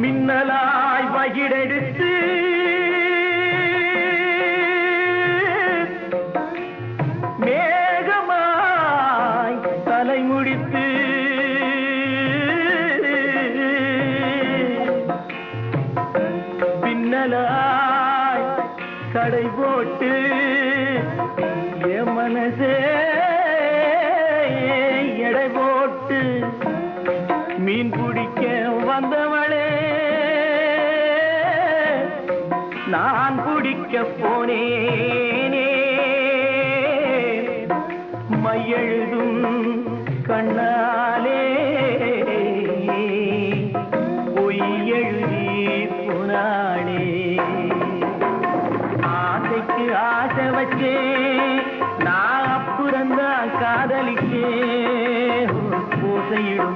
மின்னலாய் வகிடெடுத்து. மேகமாய் தலைமுடித்து பின்னலாய் கடை போட்டு என் மனசே எடை போட்டு மீன் பிடிக்க வந்தவளே. நான் குடிக்க போனேனே. மையெழுதும் கண்ணாலே. பொய் எழுதி புனாளே ஆசைக்கு ஆசை வச்சே நான் அப்புறந்தான் காதலிக்கே பூசையிடும்